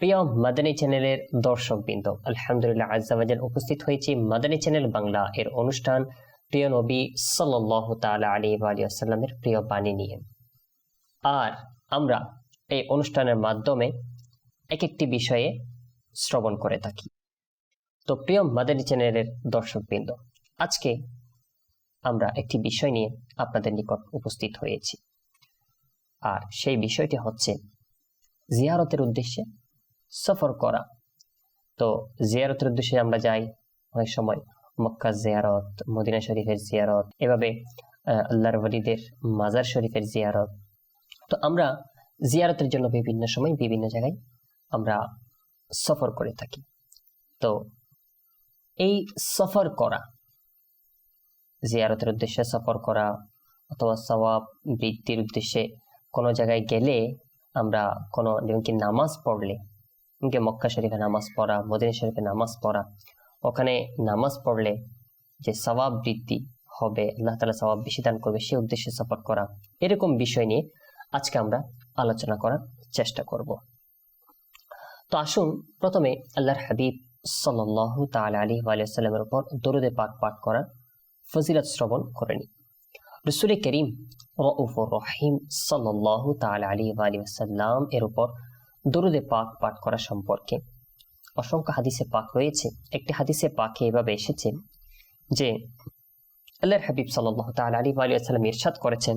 প্রিয় মাদানী চ্যানেলের দর্শকবৃন্দ, আলহামদুলিল্লাহ আজাল উপস্থিত হয়েছি মাদানী চ্যানেল বাংলা এর অনুষ্ঠান প্রিয় নবী তালা আলী আলিয়াল্লামের প্রিয় বাণী নিয়ে। আর আমরা এই অনুষ্ঠানের মাধ্যমে এক একটি বিষয়ে শ্রবণ করে থাকি। তো প্রিয় মাদানী চ্যানেলের দর্শকবৃন্দ, আজকে আমরা একটি বিষয় নিয়ে আপনাদের নিকট উপস্থিত হয়েছি। আর সেই বিষয়টি হচ্ছে জিয়ারতের উদ্দেশ্যে সফর করা। তো জিয়ারতের উদ্দেশ্যে আমরা যাই অনেক সময়। মক্কা জিয়ারত, মদিনা শরীফের জিয়ারত, এভাবে আল্লাহর ওলিদের মাজার শরীফের জিয়ারত। তো আমরা জিয়ারতের জন্য বিভিন্ন সময় বিভিন্ন জায়গায় আমরা সফর করে থাকি। তো এই সফর করা, জিয়ারতের উদ্দেশ্যে সফর করা অথবা সওয়াব বৃদ্ধির উদ্দেশ্যে কোনো জায়গায় গেলে আমরা কোনো যেমন কি নামাজ পড়লে এমনকি মক্কা শরীফে নামাজ পড়া মদিনা শরীফে নামাজ পড়া ওখানে নামাজ পড়লে যে সবাব বৃদ্ধি হবে আল্লাহ তালা সবাব বেশি দান করবে সে উদ্দেশ্যে সফর করা এরকম বিষয় নিয়ে আজকে আমরা আলোচনা করার চেষ্টা করব তো আসুন প্রথমে আল্লাহর হাবিব সাল্লাহ তাল আলী আলিয়াল্লামের উপর দরুদে পাক পাঠ করার ফজিলত শ্রবণ করে নি রসুল করিম রহিম সাল্লাহ তাল আলী আলী আসাল্লাম এর উপর দরুদে পাক পাঠ করা সম্পর্কে অসংখ্য হাদিসে পাক রয়েছে। একটি হাদিসে পাকে এভাবে এসেছে যে, আল্লাহর হাবিব সাল্লাহ তাল আলী আলিয়াল্লাম ইরশাদ করেছেন,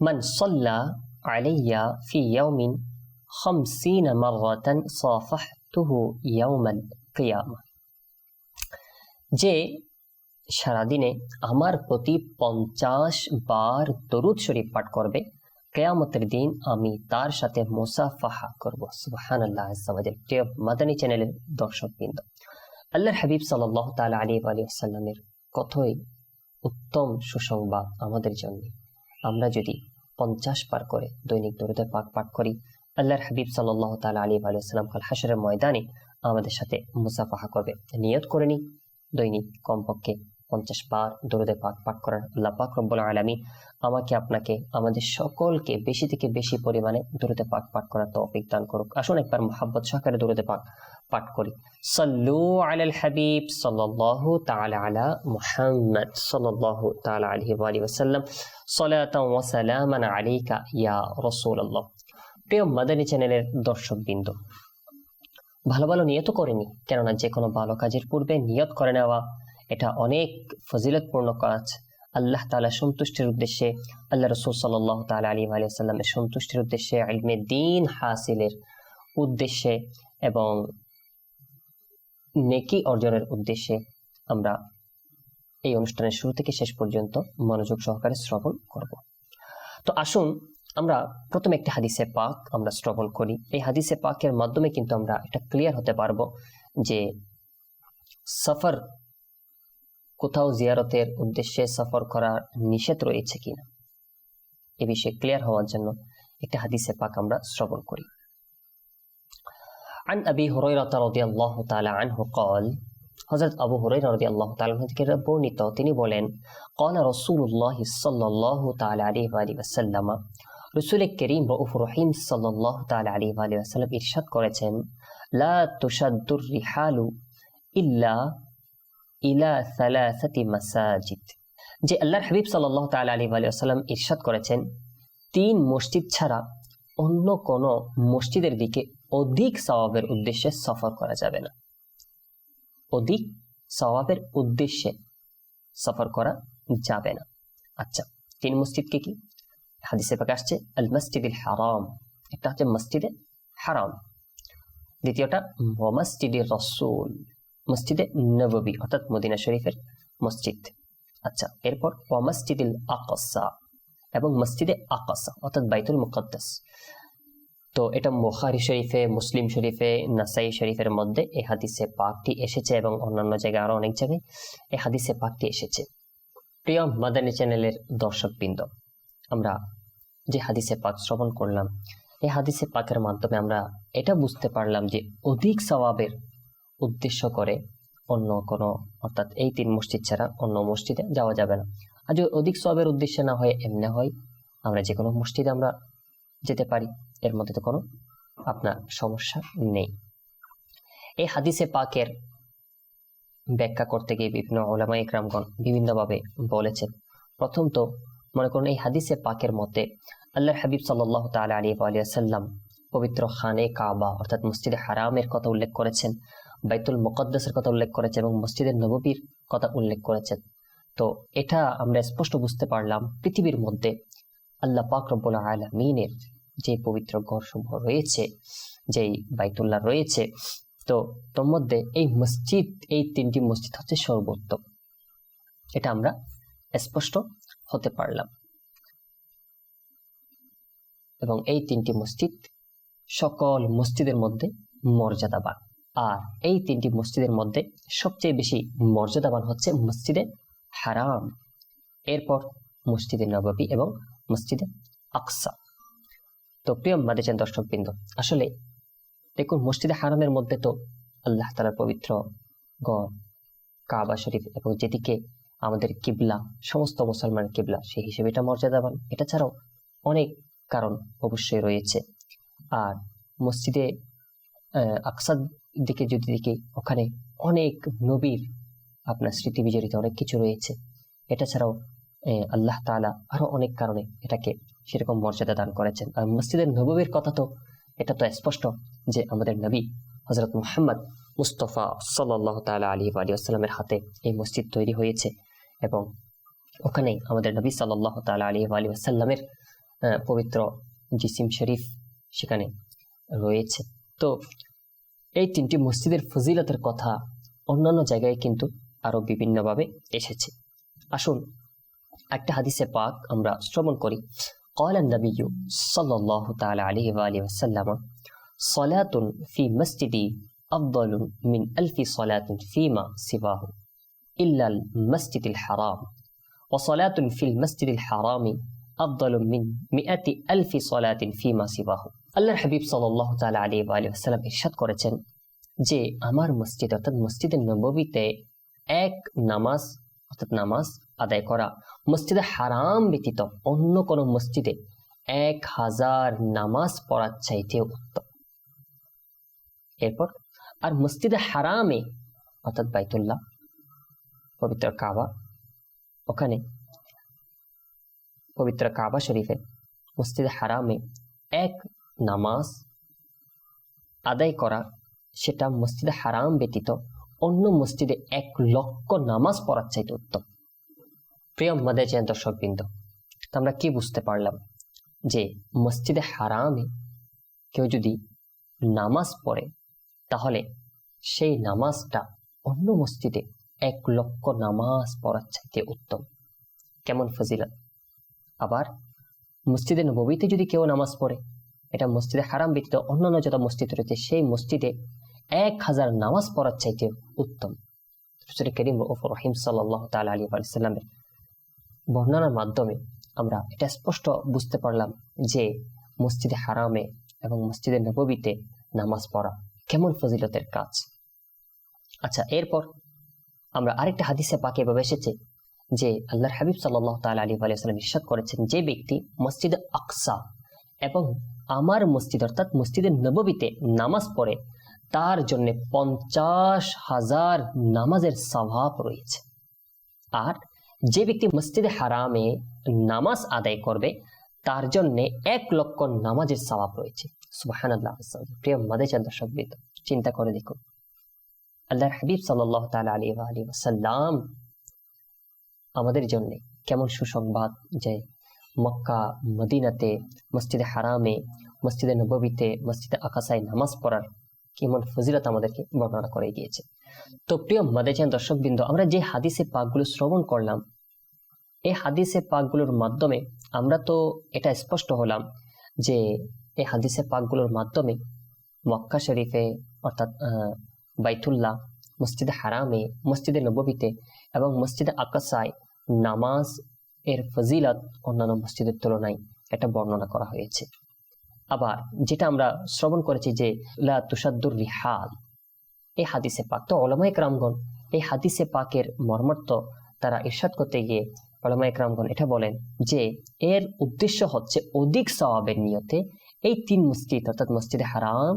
মান সল্লা আলাইয়া ফি ইয়াউমিন খামসিন মাররাতান সাফাহতুহু ইয়াউমাল কিয়ামা। যে সারাদিনে আমার প্রতি পঞ্চাশ বার দরুদ শরীফ পাঠ করবে কেয়ামতের দিন আমি তার সাথে মুসাফাহা করব। সুবাহান আল্লাহ প্রিয় মাদানী চ্যানেলের আল্লাহর হাবিব সাল্লাহ তাল আলী আলী আসাল্লামের কতই উত্তম সুসংবাদ আমাদের জন্য। আমরা যদি পঞ্চাশ পার করে দৈনিক দরুদে পাক পাঠ করি, আল্লাহর হাবিব সাল্লাহ তাল আলী আলী আসসালাম কাল হাসরের ময়দানে আমাদের সাথে মুসাফাহা করবে। নিয়ত করে নি দৈনিক কমপক্ষে পঞ্চাশ বার দরুদে পাক পাঠ করার আল্লাহ পাক রব্বুল আলমী আমাকে, আপনাকে, আমাদের সকলকে বেশি থেকে বেশি পরিমাণে দরুদে পাক পাঠ করার তৌফিক দান করুক। আসুন একবার মোহাব্বত সহকারে দরুদে পাক পাঠ করি। সাল্লু আলাল হাবিব সাল্লাল্লাহু তাআলা আলা মুহাম্মদ সাল্লাল্লাহু তাআলা আলাইহি ওয়া আলিহি ওয়াসাল্লাম। সালাতাও ওয়া সালামান আলাইকা ইয়া রাসূলুল্লাহ। প্রিয় মাদানী চ্যানেলের দর্শকবৃন্দ, ভালো ভালো নিয়ত করেনি কেননা যে কোনো ভালো কাজের পূর্বে নিয়ত করে নেওয়া এটা অনেক ফজিলতপূর্ণ কাজ। আল্লাহ তালা সন্তুষ্টির উদ্দেশ্যে, আল্লাহ রসুল সাল্লাহ তালা আলী আলিয়াল্লামের সন্তুষ্টির উদ্দেশ্যে আলমে দিন হাসিলের উদ্দেশ্যে এবং নেকি অর্জনের উদ্দেশ্যে আমরা এই অনুষ্ঠানের শুরু থেকে শেষ পর্যন্ত মনোযোগ সহকারে শ্রবণ করব। তো আসুন, আমরা প্রথমে একটি হাদিসে পাক আমরা শ্রবণ করি। এই হাদিসে পাকের মাধ্যমে কিন্তু আমরা এটা ক্লিয়ার হতে পারব যে সফর কোথাও জিয়ারতের উদ্দেশ্যে সফর করার নিষেধ রয়েছে কিনা এ বিষয়ে ক্লিয়ার হওয়ার জন্য একটা হাদিসে পাক আমরা শ্রবণ করি عن أبي هريرة رضي الله تعالى عنه قال হযরত আবু হুরায়রা রাদিয়াল্লাহু তাআলা থেকে বর্ণিত তিনি বলেন قال رسول الله صلى الله تعالى عليه وآله وسلم রসুল করিম রউফ রহিম সাল্লাল্লাহু তাআলা আলাইহি ওয়া আলিহি ওয়াসাল্লাম ইরশাদ করেছেন লা তুশাদ্দুর রিহালু ইল্লা ইলা সালাসাতি মাসাজিদ। যে আল্লাহর হাবিব সাল্লাহ তাল আলী আসাল্লাম ইরশাদ করেছেন, তিন মসজিদ ছাড়া অন্য কোনো মসজিদের দিকে অধিক সওয়াবের উদ্দেশ্যে সফর করা যাবে না। অধিক সওয়াবের উদ্দেশ্যে সফর করা যাবে না। আচ্ছা তিন মসজিদকে কি? হাদিসে পাকে আসছে, আল মসজিদুল হারাম। একটা হচ্ছে মসজিদে হারাম। দ্বিতীয়টা মসজিদে রসুল। মসজিদে নববী, অর্থাৎ মদিনা শরীফের মসজিদ। আচ্ছা এরপর ও মসজিদুল আকসা এবং মসজিদে আকসা, অর্থাৎ বাইতুল মুকদ্দাস। তো এটা মোখারি শরীফে, মুসলিম শরীফে, নাসাই শরীফের মধ্যে এই হাদিসে পাকটি এসেছে এবং অন্যান্য জায়গায় আরও অনেক জায়গায় এ হাদিসে পাকটি এসেছে। প্রিয় মাদানী চ্যানেলের দর্শকবৃন্দ, আমরা যে হাদিসে পাক শ্রবণ করলাম এই হাদিসে পাকের মাধ্যমে আমরা এটা বুঝতে পারলাম যে অধিক সওয়াবের উদ্দেশ্য করে অন্য কোনো, অর্থাৎ এই তিন মসজিদ ছাড়া অন্য মসজিদে যাওয়া যাবে না। আর যদি অধিক সওয়াবের উদ্দেশ্যে না হয়, এমনি হয়, আমরা যে কোনো মসজিদে আমরা যেতে পারি। এর মধ্যে তো কোনো আপনার সমস্যা নেই। এই হাদিসে পাকের ব্যাখ্যা করতে গিয়ে বিভিন্ন ওলামা ইকরামগণ বিভিন্নভাবে বলেছেন। প্রথম তো মনে করুন, এই হাদিসে পাকের মতে আল্লাহ হাবিব সাল্লাহ তালা আলী আলিয়াল্লাম পবিত্র খানে কাবা, অর্থাৎ মসজিদে হারামের কথা উল্লেখ করেছেন। বাইতুল মুকদ্দাসের কথা উল্লেখ করেছে এবং মসজিদের নববীর কথা উল্লেখ করেছেন। তো এটা আমরা স্পষ্ট বুঝতে পারলাম পৃথিবীর মধ্যে আল্লাহ পাক রব্বুল আলমিনের যে পবিত্র ঘরসমূহ রয়েছে, যেই বাইতুল্লাহ রয়েছে, তো তোর মধ্যে এই মসজিদ, এই তিনটি মসজিদ হচ্ছে সর্বোত্তম। এটা আমরা স্পষ্ট হতে পারলাম। এবং এই তিনটি মসজিদ সকল মসজিদের মধ্যে মর্যাদাবান। আর এই তিনটি মসজিদের মধ্যে সবচেয়ে বেশি মর্যাদাবান হচ্ছে মসজিদে হারাম। এরপর মসজিদে নবাবী এবং মসজিদে আকসা। তো প্রিয় মাদেচান দর্শকবৃন্দ, আসলে দেখুন, মসজিদে হারামের মধ্যে তো আল্লাহ তালার পবিত্র গড়, কাবা শরীফ এবং যেদিকে আমাদের কিবলা, সমস্ত মুসলমান কিবলা, সেই হিসেবে এটা মর্যাদাবান। এটা ছাড়াও অনেক কারণ অবশ্যই রয়েছে। আর মসজিদে আকসাদ দিকে যদি দেখি ওখানে অনেক নবীর আপনার স্মৃতি বিজড়িত অনেক কিছু রয়েছে। এটা ছাড়াও আল্লাহ তালা আরও অনেক কারণে এটাকে সেরকম মর্যাদা দান করেছেন। আর মসজিদের নবীর কথা তো, এটা তো স্পষ্ট যে আমাদের নবী হজরত মুহাম্মদ মুস্তফা সাল্লাহ তালা আলী আলী আসসালামের হাতে এই মসজিদ তৈরি হয়েছে এবং ওখানেই আমাদের নবী সাল্লাহ তালা আলী আলী আসাল্লামের পবিত্র জিসিম শরীফ সেখানে রয়েছে। তো এই তিনটি মসজিদের ফজিলতের কথা অন্যান্য জায়গায় কিন্তু আরো বিভিন্নভাবে এসেছে আসুন একটা হাদিসে পাক আমরা শ্রবণ করি قال النبي صلى الله تعالى عليه وآله وسلم صلاة في مسجدي أفضل من ألف صلاة فيما سواه إلا المسجد الحرام وصلاة في المسجد الحرام أفضل من مئة ألف صلاة فيما سواه আল্লাহর হাবিব সাল্লাহ তালা আলী আলী আসসালাম ইরশাদ করেছেন যে আমার মসজিদ, অর্থাৎ মসজিদের নববীতে এক নামাজ, অর্থাৎ নামাজ আদায় করা মসজিদে হারাম ব্যতীত অন্য কোনো মসজিদে এক হাজার নামাজ পড়ার চাইতে উত্তম। এরপর, আর মসজিদে হারামে, অর্থাৎ বাইতুল্লাহ, পবিত্র কাবা, ওখানে পবিত্র কাবা শরীফে মসজিদে হারামে এক নামাজ আদায় করা, সেটা মসজিদে হারাম ব্যতীত অন্য মসজিদে এক লক্ষ নামাজ পড়ার চাইতে উত্তম। প্রিয় মাদেজেন দর্শকবৃন্দ আমরা কি বুঝতে পারলাম? যে মসজিদে হারামে কেউ যদি নামাজ পড়ে, তাহলে সেই নামাজটা অন্য মসজিদে এক লক্ষ নামাজ পড়ার চাইতে উত্তম। কেমন ফজিলত? আবার মসজিদে নবীতে যদি কেউ নামাজ পড়ে এটা মসজিদে হারাম ব্যতীত অন্যান্য যত মসজিদ রয়েছে, সেই মসজিদে এক হাজার নামাজ পড়ার চাইতে উত্তম। করিম রহিম সাল্লাহ তাল আলী আলাইসাল্লামের বর্ণনার মাধ্যমে আমরা এটা স্পষ্ট বুঝতে পারলাম যে মসজিদে হারামে এবং মসজিদে নবীতে নামাজ পড়া কেমন ফজিলতের কাজ। আচ্ছা এরপর আমরা আরেকটা হাদিসে পাকে এভাবে এসেছে যে আল্লাহর হাবিব সাল্লাহ তাল আলী আলাইসাল্লাম ইরশাদ করেছেন যে ব্যক্তি মসজিদে আকসা এবং আমার মসজিদ, অর্থাৎ মসজিদের নববীতে নামাজ পড়ে, তার জন্য পঞ্চাশ হাজার নামাজের স্বভাব রয়েছে। আর যে ব্যক্তি মসজিদে হারামে নামাজ আদায় করবে, তার জন্য এক লক্ষ নামাজের স্বভাব রয়েছে। চিন্তা করে দেখুন। আল্লাহর হাবিব সাল্লাহ আলী আলী ওসাল্লাম আমাদের জন্য কেমন সুসংবাদ যে মক্কা, মদিনাতে, মসজিদে হারামে মসজিদে নবীতে মসজিদে আকাশায় নামাজ পড়ার কেমন ফজিলত আমাদেরকে বর্ণনা করে গিয়েছে। তো প্রিয় মাদেচান দর্শকবৃন্দ, আমরা যে হাদিসে পাকগুলো শ্রবণ করলাম, এই হাদিসে পাকগুলোর মাধ্যমে আমরা তো এটা স্পষ্ট হলাম যে এই হাদিসে পাকগুলোর মাধ্যমে মক্কা শরীফে, অর্থাৎ বাইতুল্লাহ, মসজিদে হারামে, মসজিদে নববীতে এবং মসজিদে আকাশায় নামাজ এর ফজিলত অন্যান্য মসজিদের তুলনায় এটা বর্ণনা করা হয়েছে। আবার যেটা আমরা শ্রবণ করেছি যে, লা তুষাদ্দুর রিহাল এই হাদিসে পাক। তো ওলামাইক রামগণ এই হাদিসে পাকের মর্মার্থ তারা ইরশাদ করতে গিয়ে ওলামাইক রামগণ এটা বলেন যে, এর উদ্দেশ্য হচ্ছে অধিক সওয়াবের নিয়তে এই তিন মসজিদ, অর্থাৎ মসজিদে হারাম,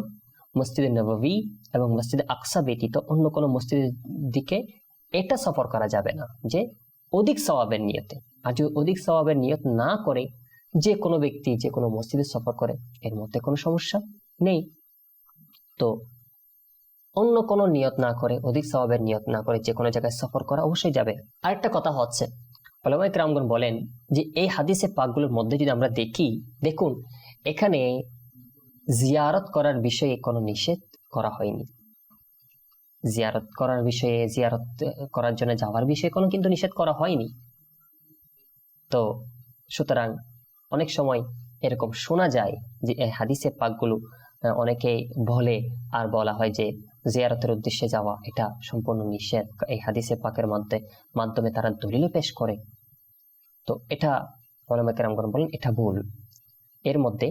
মসজিদে নববী এবং মসজিদে আকসা ব্যতীত অন্য কোনো মসজিদের দিকে এটা সফর করা যাবে না। যে, অধিক সওয়াবের নিয়তে। আর যদি অধিক সওয়াবের নিয়ত না করে যে কোনো ব্যক্তি যে কোনো মসজিদে সফর করে, এর মধ্যে কোনো সমস্যা নেই। তো অন্য কোনো নিয়ত না করে, অধিক সওয়াবের নিয়ত না করে যে কোনো জায়গায় সফর করা অবশ্যই যাবে। আরেকটা কথা হচ্ছে ওলামাই রামগণ বলেন যে, এই হাদিসে পাকগুলোর মধ্যে যদি আমরা দেখি, দেখুন, এখানে জিয়ারত করার বিষয়ে কোনো নিষেধ করা হয়নি। জিয়ারত করার বিষয়ে, জিয়ারত করার জন্য যাওয়ার বিষয়ে কোনো কিন্তু নিষেধ করা হয়নি। তো সুতরাং অনেক সময় এরকম শোনা যায় যে এই হাদিসের পাকগুলো আহ, অনেকেই বলে আর বলা হয় যে জিয়ারতের উদ্দেশ্যে যাওয়া এটা সম্পূর্ণ নিষেধ। এই হাদিসের পাকের মধ্যে মাধ্যমে তারা দলিলও পেশ করে। তো এটা ওলামা কেরামগণ বলেন এটা ভুল। এর মধ্যে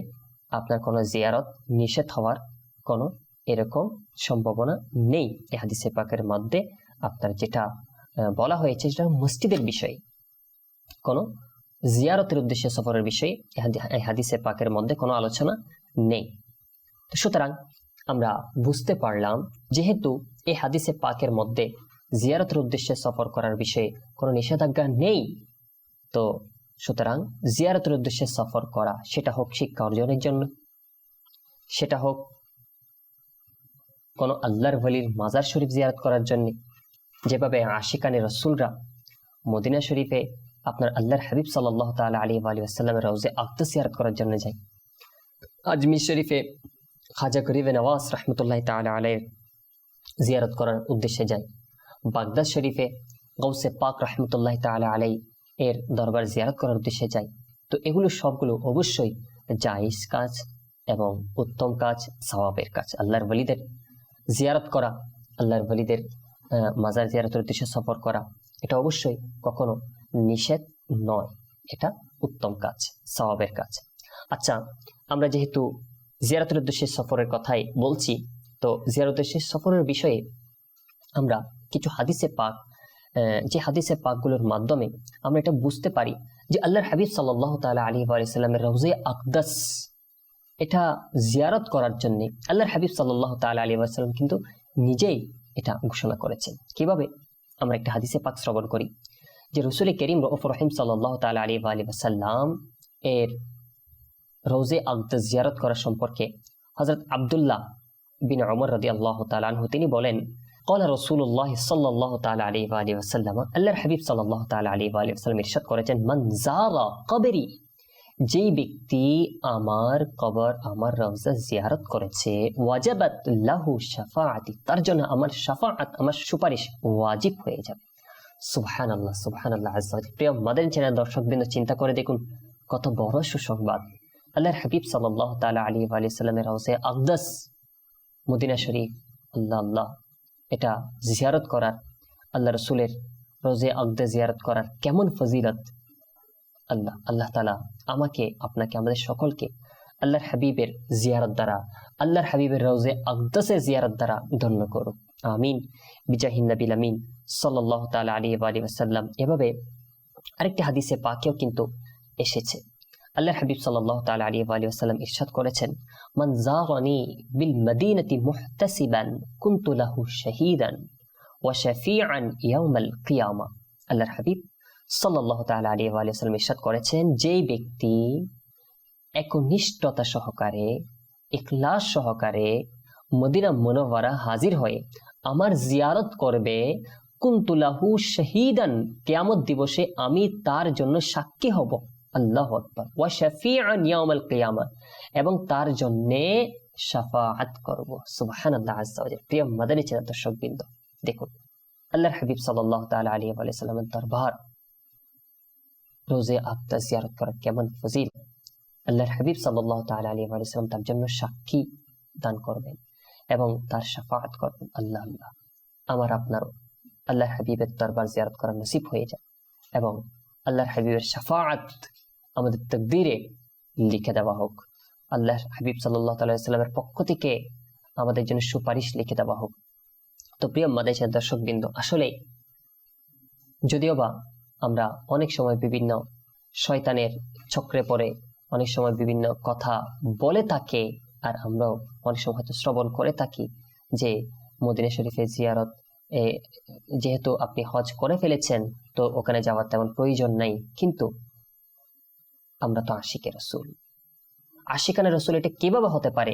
আপনার কোনো জিয়ারত নিষেধ হওয়ার কোনো এরকম সম্ভাবনা নেই। এই হাদিসে পাকের মধ্যে আপনার যেটা বলা হয়েছে সেটা মসজিদের বিষয়ে। কোনো জিয়ারতের উদ্দেশ্যে সফরের বিষয়ে এই হাদিসে পাকের মধ্যে কোনো আলোচনা নেই। তো সুতরাং আমরা বুঝতে পারলাম, যেহেতু এই হাদিসে পাকের মধ্যে জিয়ারতের উদ্দেশ্যে সফর করার বিষয়ে কোনো নিষেধাজ্ঞা নেই, তো সুতরাং জিয়ারতের উদ্দেশ্যে সফর করা সেটা হোক শিক্ষা অর্জনের জন্য, সেটা হোক কোনো আল্লাহর ভলির মাজার শরীফ জিয়ারত করার জন্য। যেভাবে আশিকানে রসুলরা মদিনা শরীফে আপনার আল্লাহর হাবিব সাল্লাহ তালা আলী আলী আসাল্লামের রওজে আক্ত করার জন্য যায় আজমির শরীফে খাজা গরিবে নওয়াজ রহমতুল্লাহ তালা আলের জিয়ারত করার উদ্দেশ্যে যায় বাগদাদ শরীফে গৌসে পাক রহমতুল্লাহ তালা আলাই এর দরবার জিয়ারত করার উদ্দেশ্যে যায় তো এগুলো সবগুলো অবশ্যই জায়েজ কাজ এবং উত্তম কাজ, সওয়াবের কাজ। আল্লাহর ওয়ালিদের জিয়ারত করা, আল্লাহর বলিদের মাজার জিয়ারতের উদ্দেশ্যে সফর করা, এটা অবশ্যই কখনো নিষেধ নয়। এটা উত্তম কাজ, সওয়াবের কাজ। আচ্ছা আমরা যেহেতু জিয়ারতের উদ্দেশ্যে সফরের কথাই বলছি, তো জিয়ারতের উদ্দেশ্যে সফরের বিষয়ে আমরা কিছু হাদিসে পাক যে হাদিসে পাকগুলোর মাধ্যমে আমরা এটা বুঝতে পারি যে আল্লাহর হাবিব সাল্লাহ তালা আলী আলাইসাল্লামের রওজে আকদাস, এটা জিয়ারত করার জন্য আল্লাহর হাবিব সাল্লাহ তালা আলী আলাইসাল্লাম কিন্তু নিজেই এটা ঘোষণা করেছেন। কীভাবে? আমরা একটা হাদিসে পাক শ্রবণ করি। যে রসুল করিম রফ রহিম সাল্লাহ তাল আলী আলী এর রৌজে আকদাস জিয়ারত করা সম্পর্কে হজরত আবদুল্লাহ বিন অমর রদি আল্লাহ তালাহ তিনি বলেন কলা রসুল্লাহ সাল্লাহ তাল আলী আলী আসাল্লাম হাবিব সাল্লাহ তাল আলী আলী ইরশাদ করেছেন মনজারা কবেরি যেই ব্যক্তি আমার কবর, আমার রওজা জিয়ারত করেছে, ওয়াজাবাত লাহু শাফাআতি তার জন্য আমার শাফাআত, আমার সুপারিশ ওয়াজিব হয়ে যাবে। সুবহানাল্লাহ সুবহানাল্লাহ আজ্জা ওয়া জাল। প্রিয় মাদানী চ্যানেল দর্শকবৃন্দ, চিন্তা করে দেখুন কত বড় সুসংবাদ। আল্লাহর হাবিব সাল্লাল্লাহু তাআলা আলাইহি ওয়া আলিহি ওয়াসাল্লামের রওজা আকদাস মদিনা শরীফ, আল্লাহ আল্লাহ এটা জিয়ারত করার, আল্লাহ রসুলের রোজে আকদে জিয়ারত করার কেমন ফজিলত। আল্লাহ আল্লাহ তালা আমাকে, আপনাকে, আমাদের সকলকে আল্লাহর হাবিবের জিয়ারত দ্বারা, আল্লাহর হাবিবের রোজে আকদসে জিয়ারত দ্বারা ধন্য করুক। আমিন। বিজাহিন নবিল আমিন। সাল্লাহ তালা আলী আলী ওসাল্লাম এভাবে আরেকটি হাদিসে পাকেও কিন্তু এসেছে। আল্লাহর হাবিব সাল্লাহ তালা আলী আলী ওসাল্লাম ইরশাদ করেছেন, মান জাগনি বিল মদিনাতি মুহতাসিবান কুনতু লাহু শাহীদান ওয়া ইয়াউমাল কিয়ামা। আল্লাহর হাবিব সাল্লাল্লাহু তাআলা আলাইহি ওয়া সাল্লাম ইরশাদ করেছেন, যেই ব্যক্তি একনিষ্ঠতা সহকারে, ইখলাস সহকারে মদিনা মুনাওয়ারা হাজির হয়ে আমার জিয়ারত করবে কুন্তুলাহু শহীদান, কিয়ামত দিবসে আমি তার জন্য সাক্ষী হব। আল্লাহ আকবার। ওয়া শাফিআন ইয়াউমাল কিয়ামা এবং তার জন্য শাফাআত করব। সুবহানাল্লাহ আজ্জা ওয়া। প্রিয় মাদানী চ্যানেল দর্শকবৃন্দ, দেখুন, আল্লাহর হাবিব সাল্লাল্লাহু তাআলা আলাইহি ওয়া সাল্লামের দরবার, রোজে আক্তা জিয়ারত করা কেমন ফজিল আল্লাহর হাবিব সাল্লাহ তাল আলী আলাইসালাম তার জন্য সাক্ষী দান করবেন। এবং তার সাফাত করবেন আল্লাহ আল্লাহ। আমার আপনারও আল্লাহর হাবিবের দরবার জিয়ারত করার নসিব হয়ে যায় এবং আল্লাহর হাবিবের সাফাত আমাদের তকদিরে লিখে দেওয়া হোক। আল্লাহর হাবিব সাল্লাহ তাল্লামের পক্ষ থেকে আমাদের জন্য সুপারিশ লিখে দেওয়া হোক। তো প্রিয় মাদেশের দর্শকবৃন্দ আসলে যদিও বা আমরা অনেক সময় বিভিন্ন শয়তানের চক্রে পড়ে, অনেক সময় বিভিন্ন কথা বলে থাকে আর আমরাও অনেক সময় হয়তো শ্রবণ করে থাকি যে মদিনা শরীফের জিয়ারত যেহেতু আপনি হজ করে ফেলেছেন, তো ওখানে যাওয়ার তেমন প্রয়োজন নাই। কিন্তু আমরা তো আশিকে রসুল। আশিকানা রসুল এটা কীভাবে হতে পারে?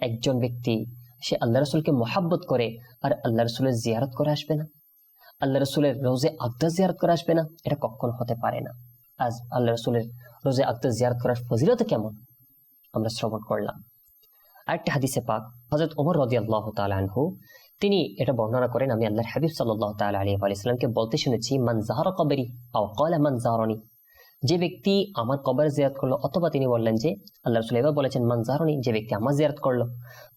একজন ব্যক্তি, সে আল্লাহ রসুলকে মোহাব্বত করে, আর আল্লাহ রসুলের জিয়ারত করে আসবে না? আল্লাহ রসুলের রোজে আকদা জিয়ারত করে আসবে না? এটা কখনো হতে পারে না? আজ আল্লাহ রসুলের রোজে আকদা জিয়ারত করার ফজিলত কেমন? আমরা শ্রবণ করলাম। আরেকটা হাদিসে পাক হজরত ওমর রদি আল্লাহ তালহু তিনি এটা বর্ণনা করেন, আমি আল্লাহর হাবিব সাল্লাহ তাল আলী আলাইসালামকে বলতে শুনেছি, মান জাহর কবেরি আও কল মান জাহরনি। যে ব্যক্তি আমার কবর জিয়ারত করল, অথবা তিনি বললেন যে, আল্লাহ রসুল এবার বলেছেন, মান জাহরনি, যে ব্যক্তি আমার জিয়ারত করল।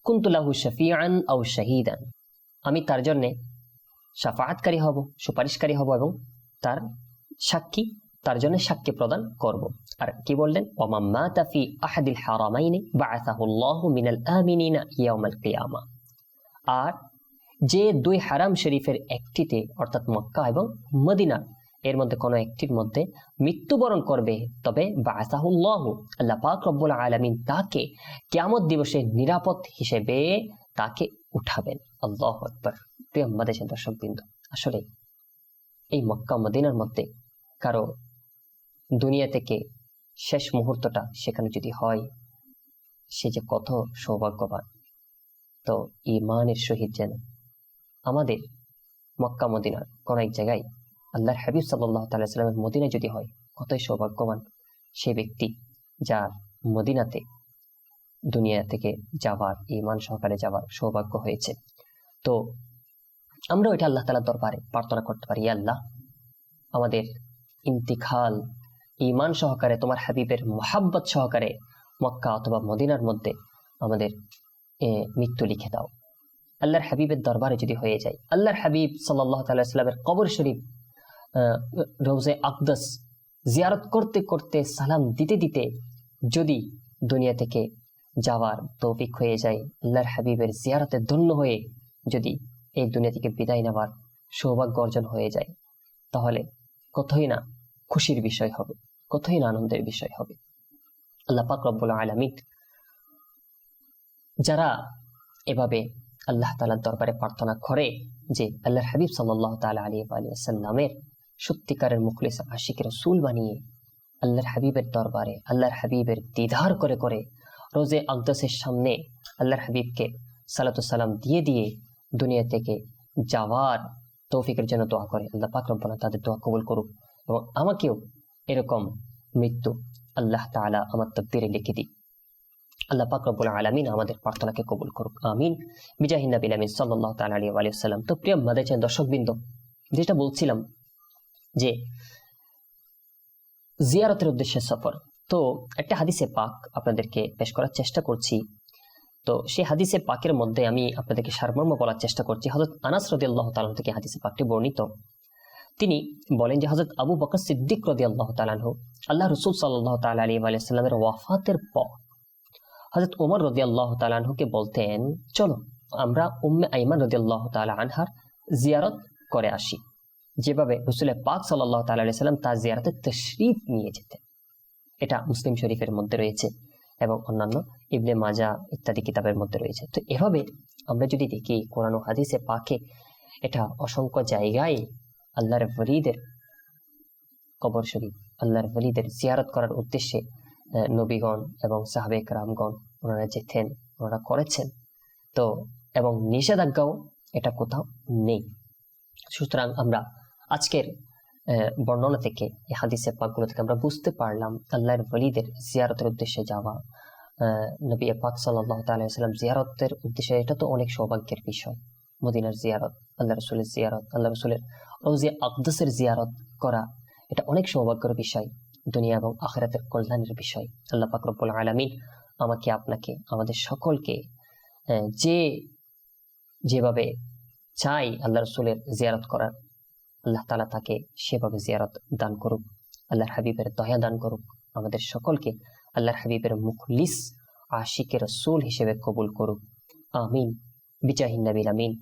কুন্তুল্লাহু শফিয়ান আও শাহিদান। আমি তার জন্যে সাফাতকারী হব, সুপারিশকারী হব এবং তার সাক্ষী তার জন্য সাক্ষী প্রদান করব। আর কি বললেন? আর যে দুই হারাম শরীফের একটিতে, অর্থাৎ মক্কা এবং মদিনা, এর মধ্যে কোনো একটির মধ্যে মৃত্যুবরণ করবে, তবে বাসাহুল্লাহু আল্লাহ পাক রব্বুল আলামিন তাকে কিয়ামত দিবসে নিরাপদ হিসেবে তাকে উঠাবেন। আল্লাহ আকবর। প্রিয় মাদেশের দর্শকবৃন্দ, আসলে এই মক্কা মদিনার মধ্যে কারও দুনিয়া থেকে শেষ মুহূর্তটা সেখানে যদি হয়, সে যে কত সৌভাগ্যবান। তো ইমানের সহিত যেন আমাদের মক্কা, মদিনার কোন এক জায়গায় আল্লাহর হাবিব সাল্লাহ তাল্লাহামের মদিনায় যদি হয়, কতই সৌভাগ্যবান সে ব্যক্তি যার মদিনাতে, দুনিয়া থেকে যাবার ইমান সহকারে যাবার সৌভাগ্য হয়েছে। তো আমরা ওইটা আল্লাহ তালার দরবারে প্রার্থনা করতে পারি আল্লাহ, আমাদের ইন্তিখাল ইমান সহকারে, তোমার হাবিবের মোহাব্বত সহকারে মক্কা অথবা মদিনার মধ্যে আমাদের মৃত্যু লিখে দাও। আল্লাহর হাবিবের দরবারে যদি হয়ে যায়, আল্লাহর হাবিব সাল্লাহ তাল্লাহামের কবর শরীফ রোজে আকদস জিয়ারত করতে করতে সালাম দিতে দিতে যদি দুনিয়া থেকে যাওয়ার তৌফিক হয়ে যায়, আল্লাহর হাবিবের জিয়ারতে ধন্য হয়ে যদি এই দুনিয়া থেকে বিদায় নেওয়ার সৌভাগ্য অর্জন হয়ে যায়, তাহলে কতই না খুশির বিষয় হবে কতই না আনন্দের বিষয় হবে। আল্লাহ পাক রব্বুল আলমিন যারা এভাবে আল্লাহ তালার দরবারে প্রার্থনা করে যে আল্লাহর হাবিব সাল্লাহ তালা আলী আলিয়াল্লামের সত্যিকারের মুখলিস আশিক রসুল বানিয়ে আল্লাহর হাবিবের দরবারে, আল্লাহর হাবিবের দিদার করে করে রোজে আকদাসের সামনে আল্লাহর হাবিবকে সালাম দিয়ে দিয়ে দুনিয়া থেকে যাওয়ার তৌফিকের জন্য দোয়া করে। আল্লাহ পাক রব্বানা তাদের দোয়া কবুল করুক। এবং আমাকেও এরকম মৃত্যু আল্লাহ তালা আমার তকদিরে লিখে দিই আল্লাহ পাক রব্বুল আলমিন আমাদের প্রার্থনাকে কবুল করুক। আমিন। বিজাহিন নবীল আমিন সাল্লাহ তালা আলী আলিয়াল্লাম তো প্রিয় মাদেছেন দর্শকবৃন্দ, যেটা বলছিলাম যে জিয়ারতের উদ্দেশ্যে সফর, তো একটা হাদিসে পাক আপনাদেরকে পেশ করার চেষ্টা করছি। তো সেই হাদিসে পাকের মধ্যে আমি আপনাদেরকে সারমর্ম বলার চেষ্টা করছি। হজরত আনাস রদি আল্লাহ তালন থেকে হাদিসে পাকটি বর্ণিত। তিনি বলেন যে হজরত আবু বকর সিদ্দিক রদি আল্লাহ তালানহ আল্লাহ রসুল সাল্লাহ তাল আলী আলিয়াল্লামের ওয়াফাতের পর হজরত উমর রদি আল্লাহ তালানহুকে বলতেন, চলো, আমরা উম্মে আইমান রদি আল্লাহ তালা আনহার জিয়ারত করে আসি। যেভাবে রসুলের পাক সাল্লাহ তালা সাল্লাম তার জিয়ারতে তশরিফ নিয়ে যেতেন। এটা মুসলিম শরীফের মধ্যে রয়েছে এবং অন্যান্য ইবনে মাজা ইত্যাদি কিতাবের মধ্যে রয়েছে। তো এভাবে আমরা যদি দেখি কোরআন হাদিসে পাকে এটা অসংখ্য জায়গায় আল্লাহর বলিদের কবর শরীফ, আল্লাহর বলিদের জিয়ারত করার উদ্দেশ্যে নবীগণ এবং সাহাবেক রামগণ ওনারা যেতেন, ওনারা করেছেন। তো, এবং নিষেধাজ্ঞাও এটা কোথাও নেই। সুতরাং আমরা আজকের বর্ণনা থেকে, এই হাদিসের পাকগুলো থেকে আমরা বুঝতে পারলাম আল্লাহর বলিদের জিয়ারতের উদ্দেশ্যে যাওয়া। নবী পাক সাল্লাহ তালাম জিয়ারতের উদ্দেশ্যে, এটা তো অনেক সৌভাগ্যের বিষয়, মদিনার জিয়ারত। আল্লাহ রসুলের জিয়ারত, আল্লাহ রসুলের রোজে আকদসের জিয়ারত করা, এটা অনেক সৌভাগ্যের বিষয়, দুনিয়া এবং আখেরাতের কল্যাণের বিষয়। আল্লাহ পাক রব্বুল আলামিন আমাকে, আপনাকে, আমাদের সকলকে যে, যেভাবে চাই আল্লাহ রসুলের জিয়ারত করার, আল্লাহ তালা তাকে সেভাবে জিয়ারত দান করুক, আল্লাহর হাবিবের দয়া দান করুক, আমাদের সকলকে আল্লাহর হাবিবের মুখলিস, আশিকের রসুল হিসেবে কবুল করুক। আমিন। বিজাহিন নবীল আমিন।